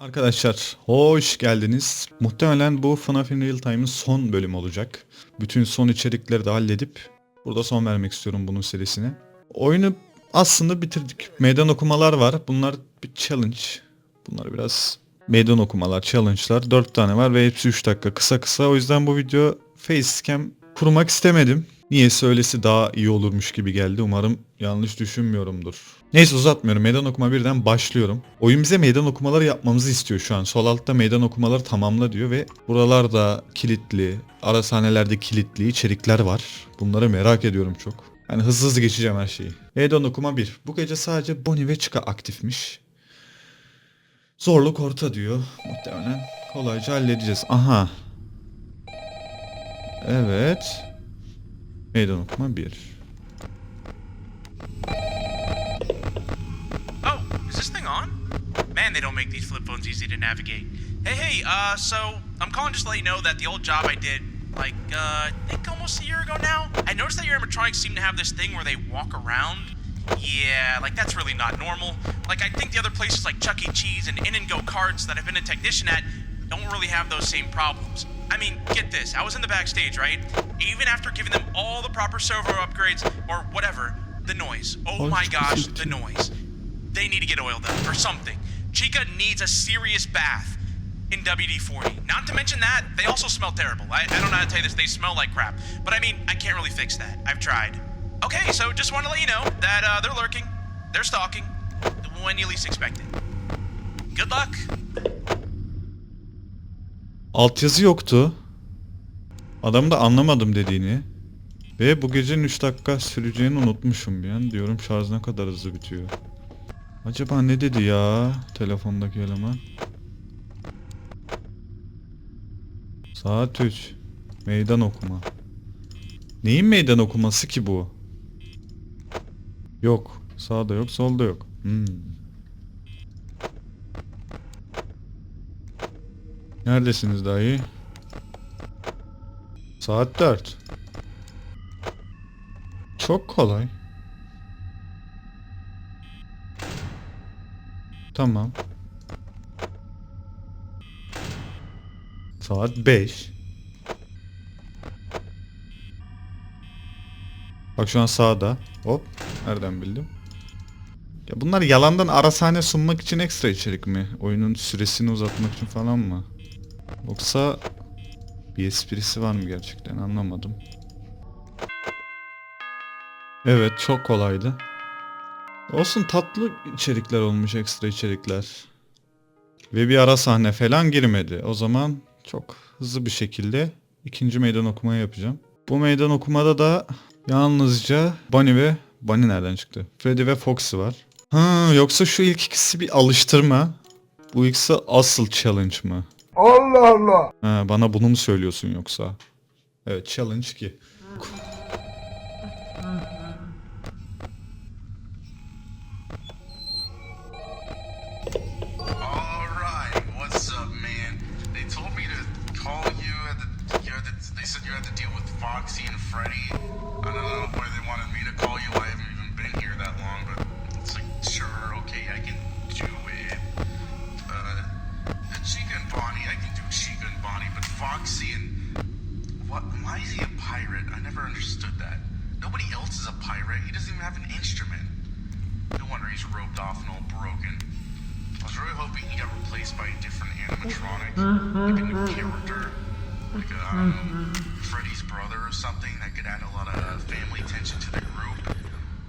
Arkadaşlar hoş geldiniz. Muhtemelen bu FNAF in Real Time'ın son bölümü olacak. Bütün son içerikleri de halledip burada son vermek istiyorum bunun serisine. Oyunu aslında bitirdik. Meydan okumalar var. Bunlar bir challenge. Bunlar biraz meydan okumalar, challenge'lar. 4 tane var ve hepsi 3 dakika kısa kısa. O yüzden bu video facecam kurmak istemedim. Niyeyse öylesi daha iyi olurmuş gibi geldi. Umarım yanlış düşünmüyorumdur. Neyse uzatmıyorum. Meydan okuma birden başlıyorum. Oyun bize meydan okumaları yapmamızı istiyor şu an. Sol altta meydan okumaları tamamla diyor ve buralarda kilitli, ara sahnelerde kilitli içerikler var. Bunları merak ediyorum çok. Yani hızlı hızlı geçeceğim her şeyi. Meydan okuma 1. Bu gece sadece Bonnie ve Chica aktifmiş. Zorluk orta diyor. Muhtemelen kolayca halledeceğiz. Aha. Evet. Meydan okuma 1. Man, they don't make these flip phones easy to navigate. Hey, hey, uh, so I'm calling just to let you know that the old job I did, like, uh, I think almost a year ago now, I noticed that your animatronics seem to have this thing where they walk around. Yeah, like that's really not normal. Like, I think the other places like Chuck E. Cheese and In and Go Carts that I've been a technician at don't really have those same problems. I mean, get this, I was in the backstage, right? Even after giving them all the proper servo upgrades or whatever, the noise. Oh my gosh, the noise. They need to get oiled up or something. Chica needs a serious bath in WD-40. Not to mention that, they also smell terrible. I, I don't know how to tell you this, they smell like crap. But I mean, I can't really fix that. I've tried. Okay, so just want to let you know that uh, they're lurking, they're stalking, when you least expect it. Good luck. Altyazı yoktu. Adam da anlamadım dediğini. Ve bu gecenin 3 dakika süreceğini unutmuşum bir an. Diyorum şarj ne kadar hızlı bitiyor. Acaba ne dedi ya telefondaki eleman? Saat 3. Meydan okuma. Neyin meydan okuması ki bu? Yok. Sağda yok, solda yok. Hmm. Neredesiniz dahi? Saat 4. Çok kolay. Tamam. Saat 5. Bak şu an sağda. Hop. Nereden bildim? Ya bunlar yalandan ara sahne sunmak için ekstra içerik mi? Oyunun süresini uzatmak için falan mı? Yoksa bir esprisi var mı gerçekten anlamadım. Evet çok kolaydı. Olsun tatlı içerikler olmuş ekstra içerikler. Ve bir ara sahne falan girmedi. O zaman çok hızlı bir şekilde ikinci meydan okumayı yapacağım. Bu meydan okumada da yalnızca Bunny ve Bunny nereden çıktı? Freddy ve Foxy var. Ha yoksa şu ilk ikisi bir alıştırma. Bu ikisi asıl challenge mı? Allah Allah. Ha, bana bunu mu söylüyorsun yoksa? Evet challenge 2. Even have an instrument. No wonder he's roped off and all broken. I was really hoping he got replaced by a different animatronic, like a new character, like a, Freddy's brother or something that could add a lot of family tension to the group.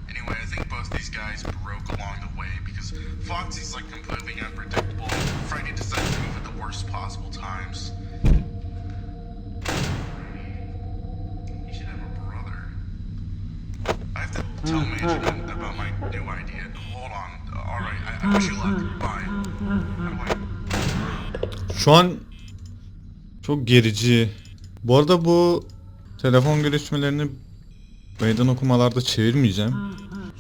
Anyway, I think both these guys broke along the way because Foxy's like completely unpredictable. Freddy decides to move at the worst possible times. Management about my new idea. Hold on. Alright, I, I wish you luck. Bye. Şu an çok gerici. Bu arada bu telefon görüşmelerini meydan okumalarda çevirmeyeceğim.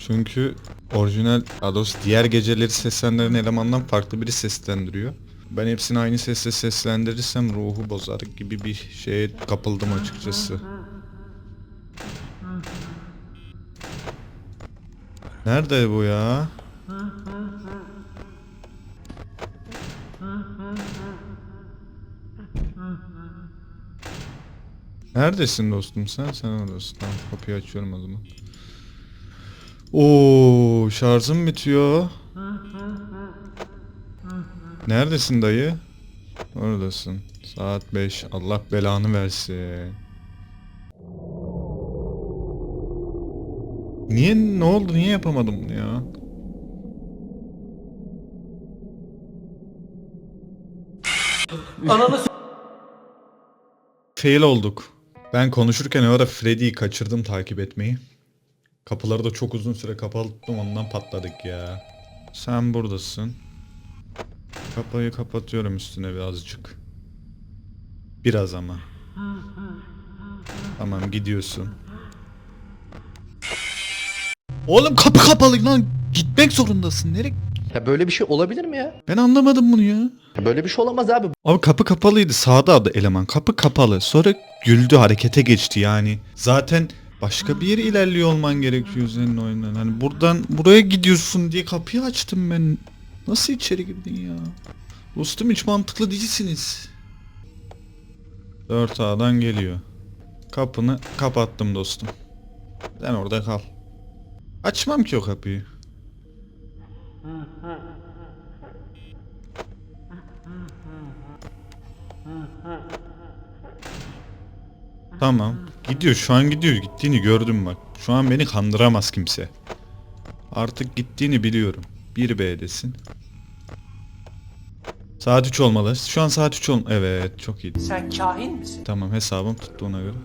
Çünkü orijinal Ados diğer geceleri seslendiren elemandan farklı biri seslendiriyor. Ben hepsini aynı sesle seslendirirsem ruhu bozar gibi bir şeye kapıldım açıkçası. Nerede bu ya? Neredesin dostum sen? Sen oradasın. Tamam kapıyı açıyorum o zaman. Oo şarjım bitiyor. Neredesin dayı? Oradasın. Saat 5. Allah belanı versin. Niye ne oldu? Niye yapamadım bunu ya? Fail olduk. Ben konuşurken o ara Freddy'yi kaçırdım takip etmeyi. Kapıları da çok uzun süre kapalı tuttum ondan patladık ya. Sen buradasın. Kapıyı kapatıyorum üstüne birazcık. Biraz ama. Tamam gidiyorsun. Oğlum kapı kapalı lan. Gitmek zorundasın. Nereye? Ya böyle bir şey olabilir mi ya? Ben anlamadım bunu ya. ya böyle bir şey olamaz abi. Abi kapı kapalıydı sağda adı eleman kapı kapalı sonra güldü harekete geçti yani zaten başka bir yere ilerliyor olman gerekiyor senin oyundan hani buradan buraya gidiyorsun diye kapıyı açtım ben nasıl içeri girdin ya dostum hiç mantıklı değilsiniz 4 A'dan geliyor kapını kapattım dostum sen orada kal açmam ki o kapıyı Tamam. Gidiyor şu an gidiyor. Gittiğini gördüm bak. Şu an beni kandıramaz kimse. Artık gittiğini biliyorum. 1B'desin. Saat 3 olmalı. Şu an saat 3 ol... Evet çok iyi. Sen kahin misin? Tamam hesabım tuttu ona göre.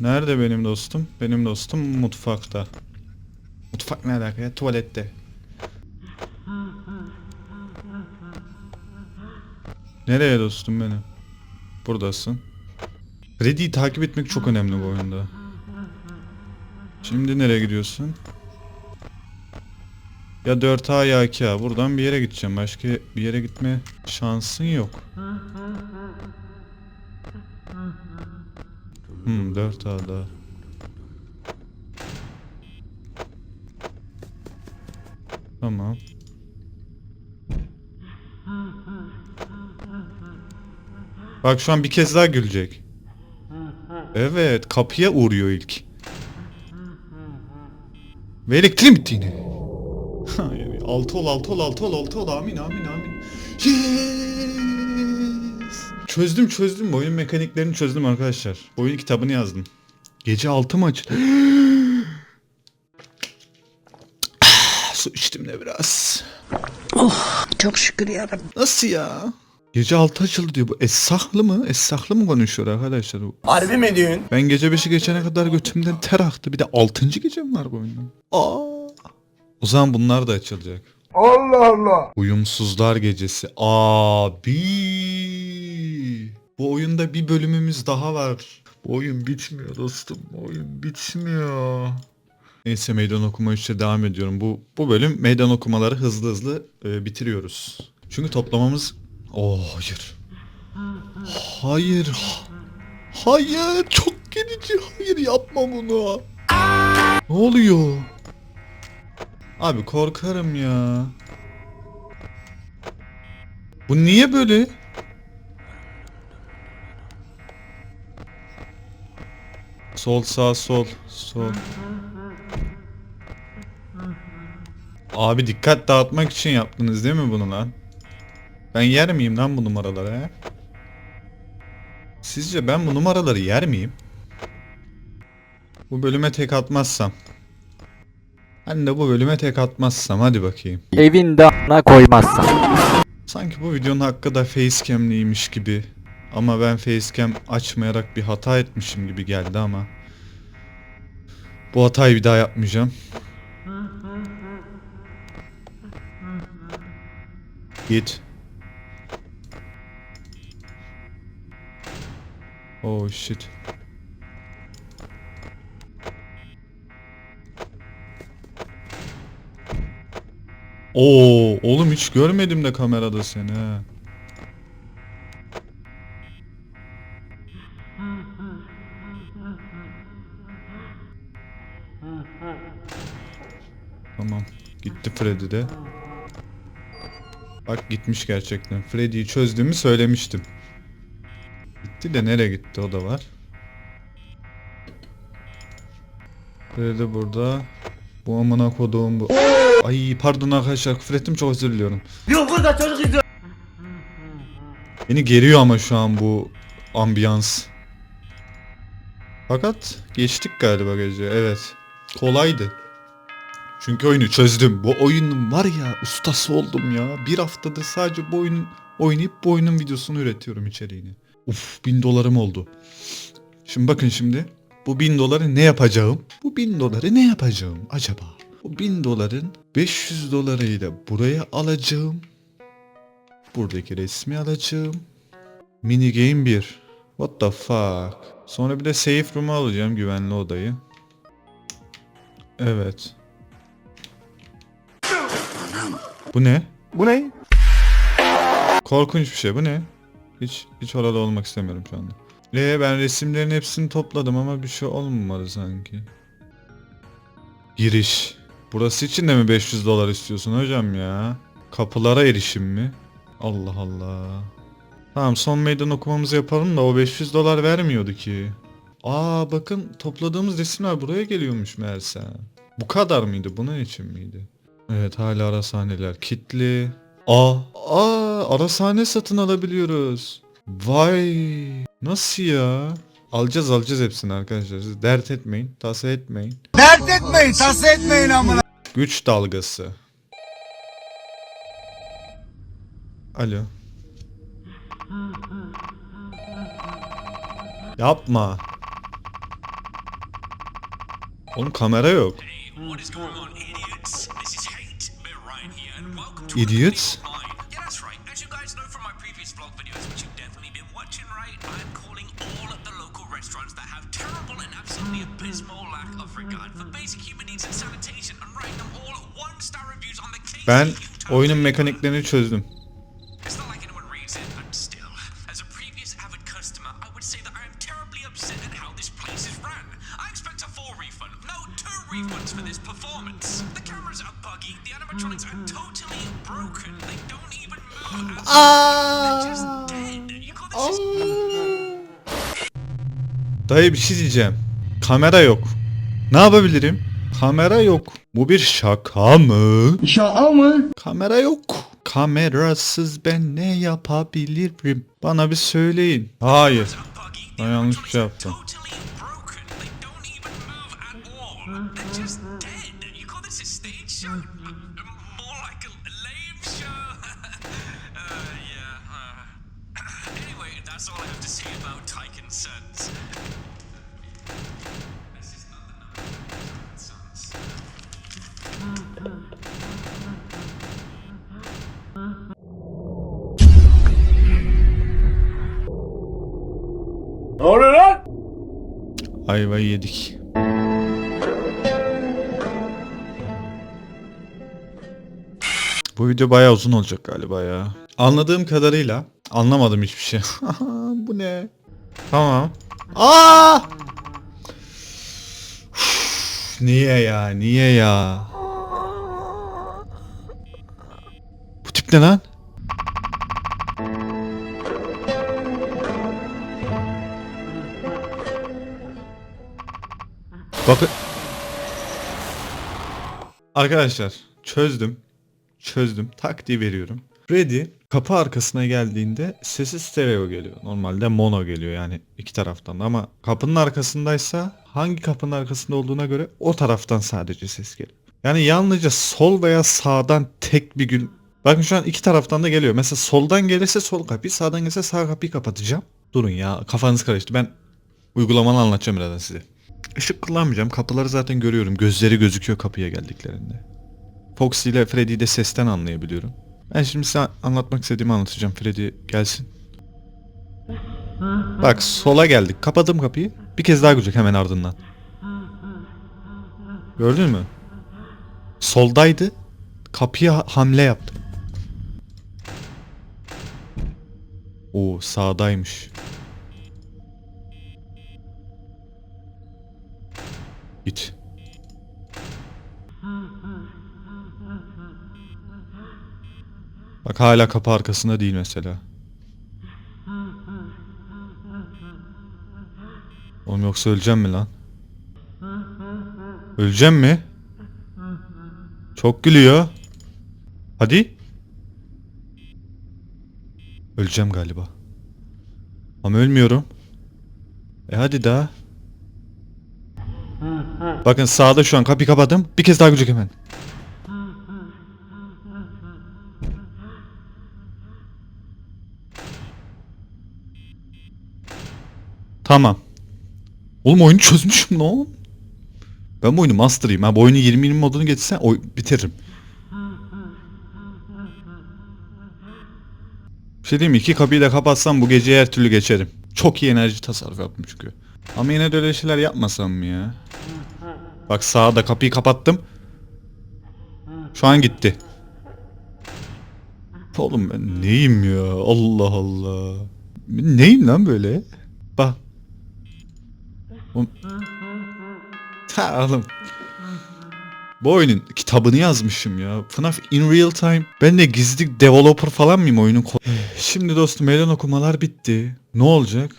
Nerede benim dostum? Benim dostum mutfakta. Mutfak ne alaka ya? Tuvalette. Nereye dostum benim? Buradasın. Freddy'yi takip etmek çok önemli bu oyunda. Şimdi nereye gidiyorsun? Ya 4A ya 2A. Buradan bir yere gideceğim. Başka bir yere gitme şansın yok. Hmm 4A daha. Tamam. Bak şu an bir kez daha gülecek. Evet kapıya uğruyor ilk. Ve elektriğin bitti yine. Hayır, altı ol altı ol altı ol altı ol amin amin amin. Yes! Çözdüm çözdüm oyun mekaniklerini çözdüm arkadaşlar. Oyun kitabını yazdım. Gece altı maç. Su içtim de biraz. Çok şükür yarabbim. Nasıl ya? Gece 6 açıldı diyor. Bu Essahlı mı? Essahlı mı konuşuyor arkadaşlar? bu? Harbi mi diyorsun? Ben gece 5'i geçene kadar götümden ter aktı. Bir de 6. gece mi var bu oyunda? Aa. O zaman bunlar da açılacak. Allah Allah. Uyumsuzlar gecesi. Abi. Bu oyunda bir bölümümüz daha var. Bu oyun bitmiyor dostum. Bu oyun bitmiyor. Neyse meydan okuma işte devam ediyorum. Bu bu bölüm meydan okumaları hızlı hızlı e, bitiriyoruz. Çünkü toplamamız Oh hayır. Hayır. Hayır çok gerici. Hayır yapma bunu. Ne oluyor? Abi korkarım ya. Bu niye böyle? Sol sağ sol sol. Abi dikkat dağıtmak için yaptınız değil mi bunu lan? Ben yer miyim lan bu numaraları he? Sizce ben bu numaraları yer miyim? Bu bölüme tek atmazsam. Ben de bu bölüme tek atmazsam hadi bakayım. Evin dağına koymazsan. Sanki bu videonun hakkı da facecam'liymiş gibi. Ama ben facecam açmayarak bir hata etmişim gibi geldi ama. Bu hatayı bir daha yapmayacağım. Git. Oh shit. Oo, oğlum hiç görmedim de kamerada seni ha. Gitti Freddy de. Bak gitmiş gerçekten. Freddy'yi çözdüğümü söylemiştim. Gitti de nereye gitti o da var. Freddy burada. Bu amına koduğum bu. Ay pardon arkadaşlar küfür ettim çok özür diliyorum. Beni geriyor ama şu an bu ambiyans. Fakat geçtik galiba gece. Evet. Kolaydı. Çünkü oyunu çözdüm. Bu oyunun var ya ustası oldum ya. Bir haftada sadece bu oyunun oynayıp bu oyunun videosunu üretiyorum içeriğini. Uf bin dolarım oldu. Şimdi bakın şimdi. Bu bin doları ne yapacağım? Bu bin doları ne yapacağım acaba? Bu bin doların 500 dolarıyla buraya alacağım. Buradaki resmi alacağım. Mini game 1. What the fuck? Sonra bir de safe room'u alacağım güvenli odayı. Evet. Bu ne? Bu ne? Korkunç bir şey bu ne? Hiç hiç orada olmak istemiyorum şu anda. Ee ben resimlerin hepsini topladım ama bir şey olmadı sanki. Giriş. Burası için de mi 500 dolar istiyorsun hocam ya? Kapılara erişim mi? Allah Allah. Tamam son meydan okumamızı yapalım da o 500 dolar vermiyordu ki. Aa bakın topladığımız resimler buraya geliyormuş meğerse. Bu kadar mıydı? Bunun için miydi? Evet hala ara sahneler kilitli. Aa, aa ara sahne satın alabiliyoruz. Vay. Nasıl ya? Alacağız alacağız hepsini arkadaşlar. Siz dert etmeyin. Tasa etmeyin. Dert etmeyin, tas etmeyin amına. Güç dalgası. Alo. Yapma. Oğlum kamera yok. Idiots? Yeah, that's right. As you guys know from my previous vlog videos, which you've definitely been watching, right? I'm calling all of the local restaurants that have terrible and absolutely abysmal lack of regard for basic human needs and sanitation, and writing them all one-star reviews on the case. Ben oyunun mekaniklerini çözdüm. It's not like anyone reads it, but still, as a previous avid customer, I would say that I am terribly upset at how this place is run. I expect a full refund, no, two refunds for this performance. The cameras are buggy, the animatronics are totally this Dayı bir şey diyeceğim. Kamera yok. Ne yapabilirim? Kamera yok. Bu bir şaka mı? Şaka mı? Kamera yok. Kamerasız ben ne yapabilirim? Bana bir söyleyin. Hayır. Ben yanlış bir şey yaptım. That's all I have to say about Tyke and Sons. This is not the number of Sons. Ne oluyor lan? Ayvayı yedik. Bu video bayağı uzun olacak galiba ya. Anladığım kadarıyla anlamadım hiçbir şey. Bu ne? Tamam. Aa! Üf, niye ya? Niye ya? Bu tip ne lan? Bakın. Arkadaşlar çözdüm. Çözdüm. Taktiği veriyorum. Freddy kapı arkasına geldiğinde sesi stereo geliyor. Normalde mono geliyor yani iki taraftan ama kapının arkasındaysa hangi kapının arkasında olduğuna göre o taraftan sadece ses geliyor. Yani yalnızca sol veya sağdan tek bir gün Bakın şu an iki taraftan da geliyor. Mesela soldan gelirse sol kapıyı, sağdan gelirse sağ kapıyı kapatacağım. Durun ya kafanız karıştı. Ben uygulamanı anlatacağım birazdan size. Işık kullanmayacağım. Kapıları zaten görüyorum. Gözleri gözüküyor kapıya geldiklerinde. Foxy ile Freddy'yi de sesten anlayabiliyorum. Ben şimdi size anlatmak istediğimi anlatacağım. Freddy gelsin. Bak sola geldik. Kapadım kapıyı. Bir kez daha görecek hemen ardından. Gördün mü? Soldaydı. Kapıya hamle yaptı. Oo sağdaymış. Git. Bak hala kapı arkasında değil mesela. Oğlum yoksa öleceğim mi lan? Öleceğim mi? Çok gülüyor. Hadi. Öleceğim galiba. Ama ölmüyorum. E hadi daha. Bakın sağda şu an kapıyı kapadım. Bir kez daha gülecek hemen. Tamam. Oğlum oyunu çözmüşüm lan. Ben bu oyunu master'ıyım ha. Bu oyunu 20-20 modunu geçsen oy bitiririm. Bir şey diyeyim mi? İki kapıyı da kapatsam bu geceyi her türlü geçerim. Çok iyi enerji tasarrufu yaptım çünkü. Ama yine de öyle şeyler yapmasam mı ya? Bak sağda kapıyı kapattım. Şu an gitti. Oğlum ben neyim ya? Allah Allah. Neyim lan böyle? Bak. Ha oğlum. Bu oyunun kitabını yazmışım ya. FNAF in real time. Ben de gizli developer falan mıyım oyunun? Şimdi dostum meydan okumalar bitti. Ne olacak?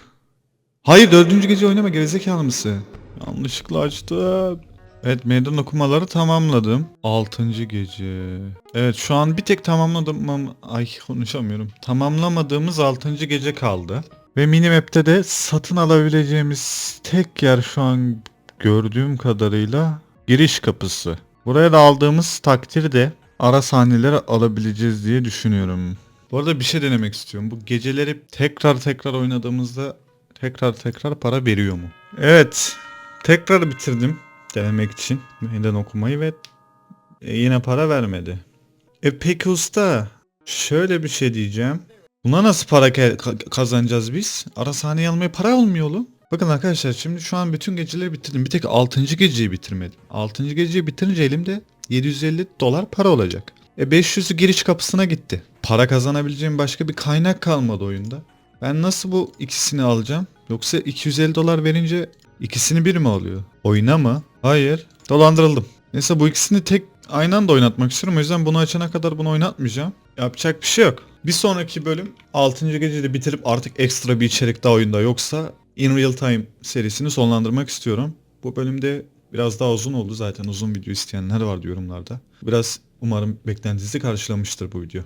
Hayır dördüncü gece oynama gerizekalı mısın? Yanlışlıkla açtım. Evet meydan okumaları tamamladım. Altıncı gece. Evet şu an bir tek tamamladım ama... Ay konuşamıyorum. Tamamlamadığımız altıncı gece kaldı. Ve minimap'te de satın alabileceğimiz tek yer şu an gördüğüm kadarıyla giriş kapısı. Buraya da aldığımız takdirde ara sahneleri alabileceğiz diye düşünüyorum. Bu arada bir şey denemek istiyorum. Bu geceleri tekrar tekrar oynadığımızda tekrar tekrar para veriyor mu? Evet. Tekrar bitirdim denemek için meydan okumayı ve e, yine para vermedi. E peki usta şöyle bir şey diyeceğim. Buna nasıl para kazanacağız biz? Ara sahneyi almaya para olmuyor oğlum. Bakın arkadaşlar şimdi şu an bütün geceleri bitirdim. Bir tek 6. geceyi bitirmedim. 6. geceyi bitirince elimde 750 dolar para olacak. E 500'ü giriş kapısına gitti. Para kazanabileceğim başka bir kaynak kalmadı oyunda. Ben nasıl bu ikisini alacağım? Yoksa 250 dolar verince ikisini bir mi alıyor? Oyuna mı? Hayır. Dolandırıldım. Neyse bu ikisini tek aynı anda oynatmak istiyorum. O yüzden bunu açana kadar bunu oynatmayacağım. Yapacak bir şey yok. Bir sonraki bölüm 6. gecede bitirip artık ekstra bir içerik daha oyunda yoksa In Real Time serisini sonlandırmak istiyorum. Bu bölümde biraz daha uzun oldu zaten uzun video isteyenler vardı yorumlarda. Biraz umarım beklentinizi karşılamıştır bu video.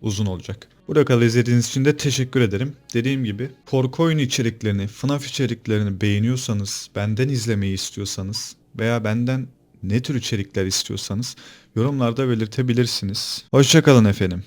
Uzun olacak. Buraya kadar izlediğiniz için de teşekkür ederim. Dediğim gibi korku oyunu içeriklerini, FNAF içeriklerini beğeniyorsanız, benden izlemeyi istiyorsanız veya benden ne tür içerikler istiyorsanız yorumlarda belirtebilirsiniz. Hoşçakalın efendim.